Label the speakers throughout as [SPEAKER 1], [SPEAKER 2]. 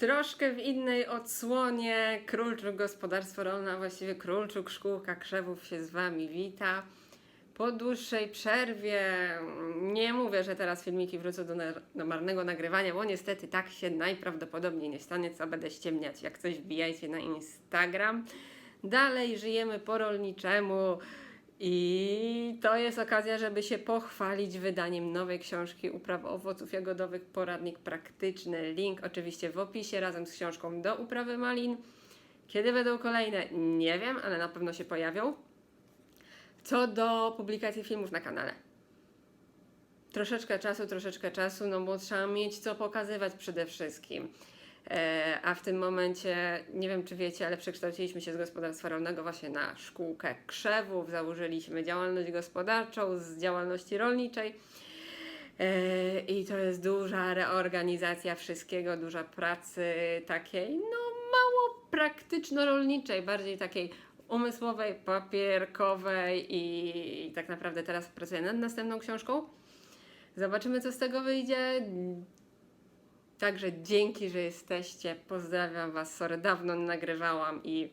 [SPEAKER 1] Troszkę w innej odsłonie Królczuk Gospodarstwo Rolne, a właściwie Królczuk Szkółka Krzewów się z Wami wita. Po dłuższej przerwie, nie mówię, że teraz filmiki wrócą do na- normalnego nagrywania, bo niestety tak się najprawdopodobniej nie stanie, co będę ściemniać. Jak coś wbijajcie na Instagram. Dalej żyjemy po rolniczemu i to jest okazja, żeby się pochwalić wydaniem nowej książki Upraw owoców jagodowych, poradnik praktyczny. Link oczywiście w opisie razem z książką do uprawy malin. Kiedy będą kolejne? Nie wiem, ale na pewno się pojawią. Co do publikacji filmów na kanale. Troszeczkę czasu, troszeczkę czasu, no bo trzeba mieć co pokazywać przede wszystkim. E, a w tym momencie, nie wiem czy wiecie, ale przekształciliśmy się z gospodarstwa rolnego właśnie na szkółkę krzewów, założyliśmy działalność gospodarczą z działalności rolniczej. E, I to jest duża reorganizacja wszystkiego, duża pracy takiej, no mało praktyczno-rolniczej, bardziej takiej umysłowej, papierkowej i, i tak naprawdę teraz pracuję nad następną książką. Zobaczymy, co z tego wyjdzie. Także dzięki, że jesteście. Pozdrawiam Was. Sorry, dawno nagrywałam i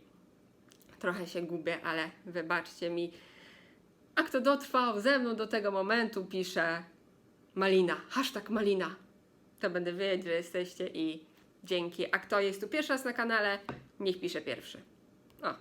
[SPEAKER 1] trochę się gubię, ale wybaczcie mi. A kto dotrwał ze mną do tego momentu, pisze Malina, hashtag Malina. To będę wiedzieć, że jesteście i dzięki. A kto jest tu pierwszy raz na kanale, niech pisze pierwszy. O,